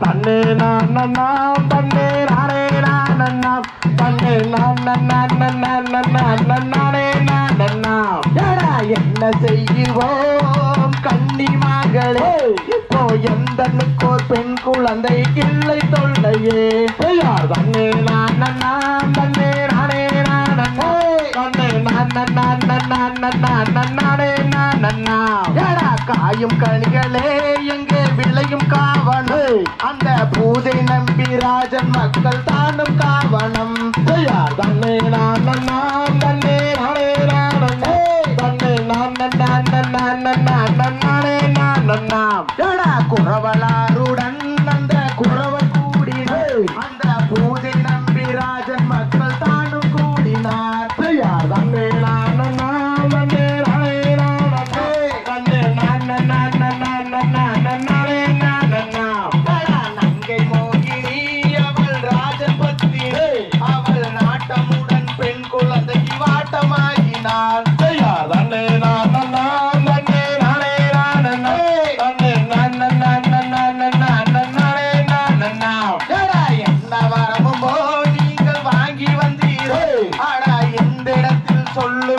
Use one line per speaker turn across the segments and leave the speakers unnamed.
தன்னே நான் நாம் தன்னே நானே நான் தன்னே நான் நானே நான் ஏடா என்ன செய்வோம் கன்னி மகளே இப்போ எந்த நுக்கோர் பெண் குழந்தை இல்லை தொல்லையே தன்னே நான் நான் தன்னே நானே நான் தன்னே நான் நானே நான் ஏடா காயும் கனிகளே எங்கே விளையும் காவனு அந்த பூதை நம்பி ராஜன் மக்கள் தானும் காவனம் தன்னை நான் நான் தன்னை நானே நானே. தன்னை நான் நான் நான் நானே நான் ஏடா குறவலாருடன்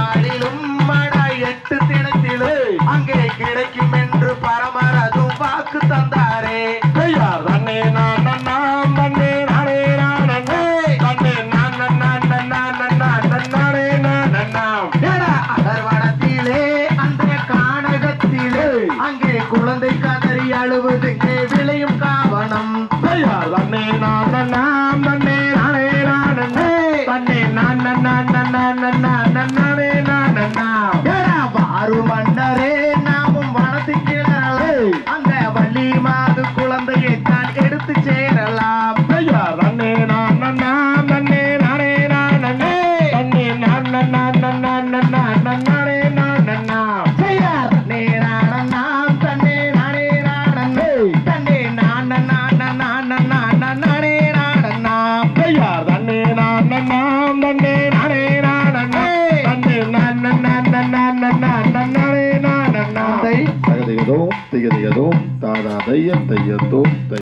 நாளிலும் மடா எட்டு தினத்திலே அங்கே கிடைக்கும் என்று பரமர் அதுவும் வாக்கு தந்தாரே. தன்னை நான் நாம் தன்னை நானே நானே தன்னை நானே நான் ஏடா அடர்வனத்திலே அந்த கானகத்திலே அங்கே குழந்தை கதறி அழுவதுங்கே விளையும் காவணம். தன்னை நான் நாம் தன்னை நானே நானே தன்னை நான் நானே நான் ஏடா வாரு மன்னரே தையதோ நானே
தாதா தையம் தையதோ தை